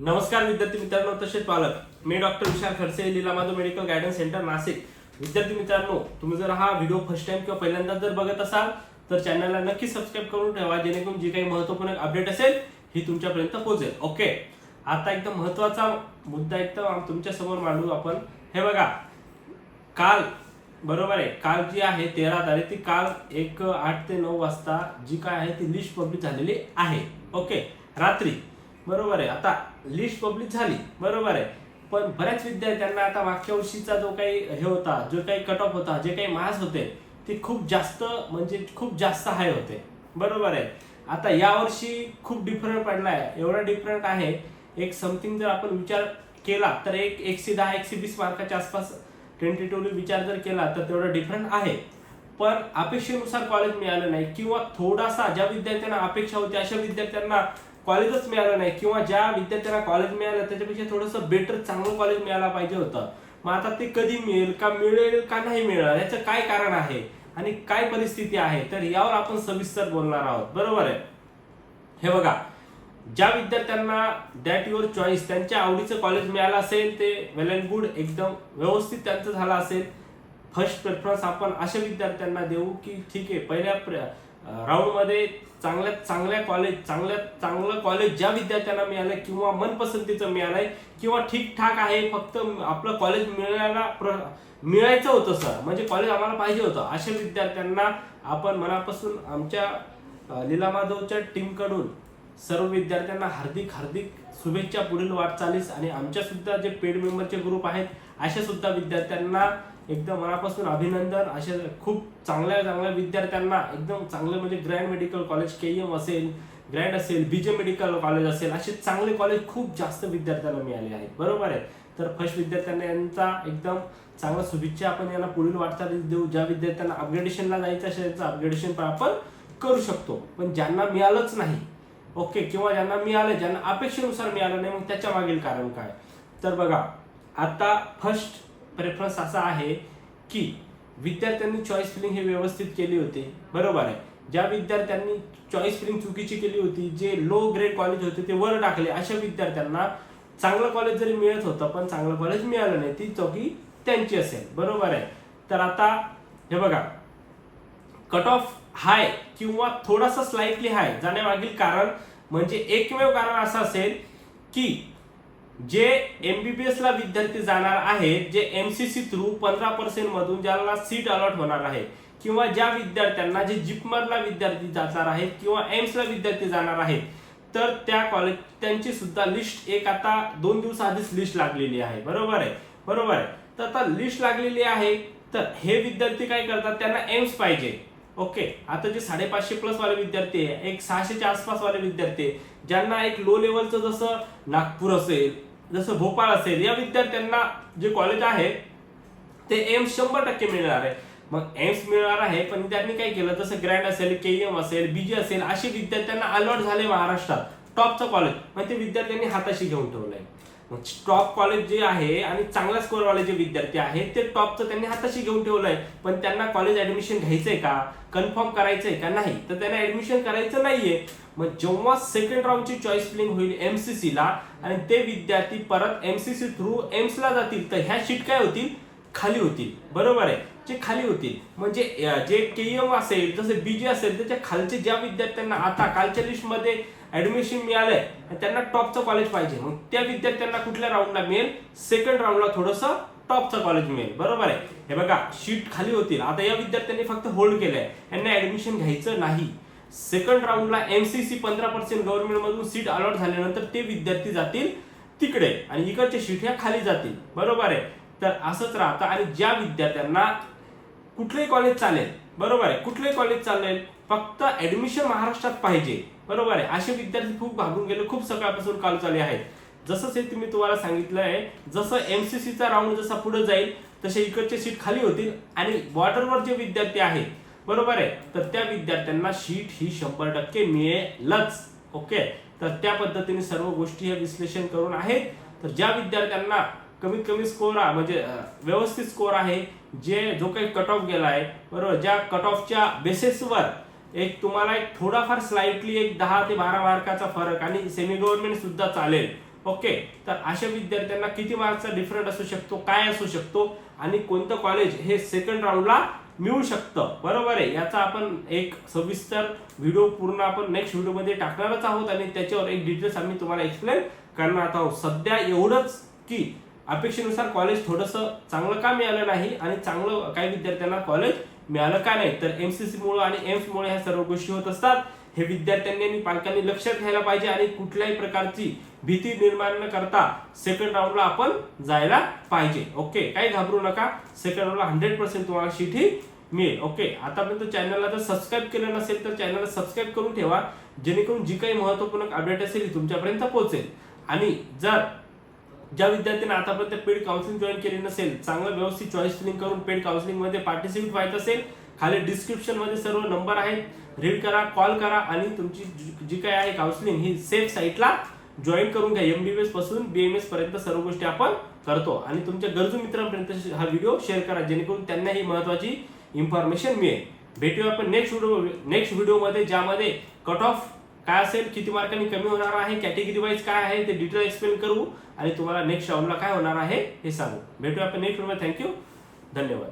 नमस्कार विद्यार्थी मित्रांनो तसेच पालक. मी doctor Vishal Khadse Leela Madhav medical guidance centre Nashik. विद्यार्थी मित्रांनो तुम्ही जर हा व्हिडिओ फर्स्ट टाइम किंवा पहिल्यांदा जर बघत असाल तर चॅनलला नक्की सबस्क्राईब करून ठेवा जेणेकरून जी काही महत्त्वपूर्ण अपडेट असेल ही तुमच्यापर्यंत पोहोचेल. ओके आता एकदम महत्त्वाचा मुद्दा एकदम तुमच्यासमोर मांडू आपण. हे बघा काल बरोबर आहे काल जी आहे तेरा तारीख ती काल एक आठ ते नऊ वाजता जी काय आहे ती लिस्ट पब्लिक झालेली आहे. ओके रात्री बरोबर आहे. आता लिस्ट पब्लिश झाली. बरोबर आहे. पण बऱ्याच विद्यार्थ्यांना आता मागच्या वर्षीचा जो काही हे होता जो काही कट ऑफ होता जे काही मार्क्स होते ते खूप जास्त म्हणजे खूप जास्त हाय होते. बरोबर आहे. आता यावर्षी खूप डिफरंट पडलाय. एवढा डिफरंट आहे. एक समथिंग जर आपण विचार केला तर एक एकशे दहा एकशे वीस मार्काच्या आसपास टेंटेटिव्हली विचार जर केला तर तेवढा डिफरंट आहे. पण अपेक्षेनुसार कॉलेज मिळालं नाही. किंवा थोडासा ज्या विद्यार्थ्यांना अपेक्षा होती अशा विद्यार्थ्यांना कॉलेजच मिळालं नाही किंवा ज्या विद्यार्थ्यांना कॉलेज मिळालं त्याच्यापेक्षा थोडंसं बेटर चांगलं कॉलेज मिळायला पाहिजे होतं. मग आता ते कधी मिळेल का मिळेल का नाही मिळणार याचं काय कारण आहे आणि काय परिस्थिती आहे तर यावर आपण सविस्तर बोलणार आहोत. बरोबर आहे? हे बघा ज्या विद्यार्थ्यांना दॅट युअर चॉईस त्यांच्या आवडीचं कॉलेज मिळालं असेल ते वेल अँड गुड एकदम व्यवस्थित त्यांचं झालं असेल. फर्स्ट प्रेफरन्स आपण अशा विद्यार्थ्यांना देऊ की ठीक आहे पहिल्या राऊंडमध्ये चांगल्यात चांगल्या कॉलेज चांगल्यात चांगलं कॉलेज ज्या विद्यार्थ्यांना मिळालंय किंवा मनपसंतीचं मिळालं आहे किंवा ठीकठाक आहे फक्त आपलं कॉलेज मिळायला प्र- मिळायचं होतं सर म्हणजे कॉलेज आम्हाला पाहिजे होतं. अशा विद्यार्थ्यांना आपण मनापासून आमच्या लीला माधवच्या टीमकडून सर्व विद्यार्थ्यांना हार्दिक हार्दिक शुभेच्छा पुढील वाटचालीस आणि आमच्या सुद्धा जे पेड मेंबरचे ग्रुप आहेत अशा सुद्धा विद्यार्थ्यांना एकदम मनापासून अभिनंदन. अशा खूप चांगल्या चांगल्या विद्यार्थ्यांना एकदम चांगलं म्हणजे grand medical college K M असेल ग्रँड असेल बीजे मेडिकल कॉलेज असेल असे चांगले कॉलेज खूप जास्त विद्यार्थ्यांना मिळाले आहेत. बरोबर आहे? तर फर्स्ट विद्यार्थ्यांना यांचा एकदम चांगल्या शुभेच्छा आपण यांना पुढील वाटचालीस देऊ. ज्या विद्यार्थ्यांना अपग्रेडेशनला जायचं असेल त्यांचं अपग्रेडेशन पण आपण करू शकतो. पण ज्यांना मिळालंच नाही ओके किंवा ज्यांना मिळालं ज्यांना अपेक्षेनुसार मिळालं नाही मग त्याच्या मागील कारण काय? तर बघा आता फर्स्ट प्रेफरन्स असा आहे की विद्यार्थ्यांनी चॉईस फिलिंग हे व्यवस्थित केली होती. बरोबर आहे. ज्या विद्यार्थ्यांनी चॉईस फिलिंग चुकीची केली होती जे लो ग्रेड कॉलेज होते ते वर टाकले अशा विद्यार्थ्यांना चांगलं कॉलेज जरी मिळत होतं पण चांगलं कॉलेज मिळालं नाही ती चौकी त्यांची असेल. बरोबर आहे. तर आता हे बघा कट ऑफ हाय किंवा थोडासा स्लाइटली हाय जाण्यामागील कारण म्हणजे एकमेव कारण असं असेल की जे एमबीबीएस ला विद्यार्थी जाणार आहेत जे एमसीसी थ्रू पंधरा पर्सेंट मधून ज्यांना सीट अलॉट होणार आहे किंवा ज्या विद्यार्थ्यांना जे जिपमरला विद्यार्थी जाणार आहेत किंवा एम्सला विद्यार्थी जाणार आहेत तर त्या कॉलेज त्यांची सुद्धा लिस्ट एक आता दोन दिवस आधीच लिस्ट लागलेली आहे. बरोबर आहे? बरोबर आहे. तर आता लिस्ट लागलेली आहे तर हे विद्यार्थी काय करतात? त्यांना एम्स पाहिजे. ओके आता जे साडेपाचशे प्लस वाले विद्यार्थी आहे एक सहाशेच्या आसपास वाले विद्यार्थी आहे, ज्यांना एक लो लेवलचं जसं नागपूर असेल जसं भोपाळ असेल या विद्यार्थ्यांना जे कॉलेज आहे ते एम्स शंभर टक्के मिळणार आहे. मग एम्स मिळणार आहे पण त्यांनी काय केलं जसं ग्रँड असेल के एम असेल बीजी असेल असे विद्यार्थ्यांना अलॉट झाले महाराष्ट्रात. टॉपचं कॉलेज मग ते विद्यार्थ्यांनी हाताशी घेऊन ठेवलंय. मग टॉप कॉलेज जे आहे आणि चांगल्या स्कोअरवाले जे विद्यार्थी आहेत ते टॉपचं त्यांनी हाताशी घेऊन ठेवलं आहे पण त्यांना कॉलेज ऍडमिशन घ्यायचंय का? कन्फर्म करायचंय का? नाही. तर त्यांना ऍडमिशन करायचं नाहीये. मग जेव्हा सेकंड राऊंडची चॉईस फिलिंग होईल एमसीसी ला आणि ते विद्यार्थी परत एमसीसी थ्रू एम्स ला जातील तर ह्या शीट काय होतील? खाली होतील. बरोबर आहे? जे खाली होतील. म्हणजे जे के एम असेल जसे बीजी असेल त्याच्या खालचे ज्या विद्यार्थ्यांना आता कालच्या लिस्टमध्ये ऍडमिशन मिळालंय आणि त्यांना टॉपचं कॉलेज पाहिजे. मग त्या विद्यार्थ्यांना कुठल्या राऊंडला मिळेल? सेकंड राऊंडला थोडंसं टॉपचं कॉलेज मिळेल. बरोबर आहे? हे बघा शीट खाली होतील. आता या विद्यार्थ्यांनी फक्त होल्ड केलंय. यांना ऍडमिशन घ्यायचं नाही. सेकंड राऊंडला एमसीसी पंधरा पर्सेंट गव्हर्नमेंट मधून सीट अलॉट झाल्यानंतर ते विद्यार्थी जातील तिकडे. आणि इकडच्या शीट ह्या खाली जातील. बरोबर आहे? तर असंच राहतं. आणि ज्या विद्यार्थ्यांना कुठलंही कॉलेज चालेल. बरोबर आहे. कुठलंही कॉलेज चालेल फक्त ऍडमिशन महाराष्ट्रात पाहिजे. बरोबर आहे. असे विद्यार्थी खूप भागून गेले. खूप सकाळपासून काल चालू आहेत. जसं ते तुम्ही तुम्हाला सांगितलं आहे जसं एमसीसीचा राऊंड जसा पुढे जाईल तसे इकडचे सीट खाली होतील आणि बॉर्डरवर जे विद्यार्थी आहेत बरोबर आहे तर त्या विद्यार्थ्यांना सीट ही शंभर टक्के मिळेलच. ओके तर त्या पद्धतीने सर्व गोष्टी हे विश्लेषण करून आहेत. तर ज्या विद्यार्थ्यांना कमीत कमी स्कोर म्हणजे व्यवस्थित स्कोर आहे. जे जो काही कट ऑफ गेला आहे बरोबर? ज्या कट ऑफच्या बेसिसवर एक तुम्हाला एक थोडाफार स्लाइटली एक दहा ते बारा मार्काचा फरक आणि सेमी गव्हर्नमेंट सुद्धा चालेल. ओके तर अशा विद्यार्थ्यांना किती मार्क्सचा डिफरंट असू शकतो? काय असू शकतो? आणि कोणतं कॉलेज हे सेकंड राऊंडला मिळू शकतं? बरोबर आहे? याचा आपण एक सविस्तर व्हिडिओ पूर्ण आपण नेक्स्ट व्हिडिओमध्ये टाकणारच आहोत आणि त्याच्यावर एक डिटेल्स आम्ही तुम्हाला एक्सप्लेन करणार आहोत. सध्या एवढंच की अपेक्षेनुसार कॉलेज थोडंसं चांगलं का मिळालं नाही आणि चांगलं काही विद्यार्थ्यांना कॉलेज मिळालं का नाही? तर एम सी सीमुळं आणि एम्समुळे ह्या सर्व गोष्टी होत असतात. हे विद्यार्थ्यांनी आणि पालकांनी लक्षात घ्यायला पाहिजे आणि कुठल्याही प्रकारची भीती निर्माण न करता सेकंड राऊंडला आपण जायला पाहिजे. ओके काही घाबरू नका. सेकंड राऊंडला हंड्रेड पर्सेंट तुम्हाला शिठी मिळेल. ओके आतापर्यंत चॅनलला जर सबस्क्राईब केलं नसेल तर चॅनलला सबस्क्राईब करून ठेवा. जेणेकरून जी काही महत्त्वपूर्ण अपडेट असेल ती तुमच्यापर्यंत पोहोचेल. आणि जर ज्या विद्यार्थ्यांनी आतापर्यंत पेड काउन्सिलिंग जॉईन केली नसेल चांगलं व्यवस्थित चॉईस फिलिंग करून पेड काउन्सिलिंगमध्ये पार्टिसिपेट व्हायचं असेल खाली डिस्क्रिप्शनमध्ये सर्व नंबर आहेत. रीड करा कॉल करा आणि तुमची जी- काय आहे काउन्सिलिंग ही सेफ साईटला जॉईन करून घ्या. एमबीबीएसपासून बीएमएस पर्यंत सर्व गोष्टी आपण करतो. आणि तुमच्या गरजू मित्रांपर्यंत हा व्हिडिओ शेअर करा जेणेकरून त्यांना ही महत्वाची इन्फॉर्मेशन मिळेल. भेटूया आपण नेक्स्ट व्हिडिओ नेक्स्ट व्हिडिओमध्ये ज्यामध्ये कट ऑफ काय असेल किती मार्कांनी कमी होणार आहे कॅटेगरी वाईज काय आहे ते डिटेल एक्सप्लेन करू आणि तुम्हाला नेक्स्ट राऊंडला काय होणार आहे हे सांगू. भेटूया आपण नेक्स्ट व्हिडिओ थँक्यू धन्यवाद.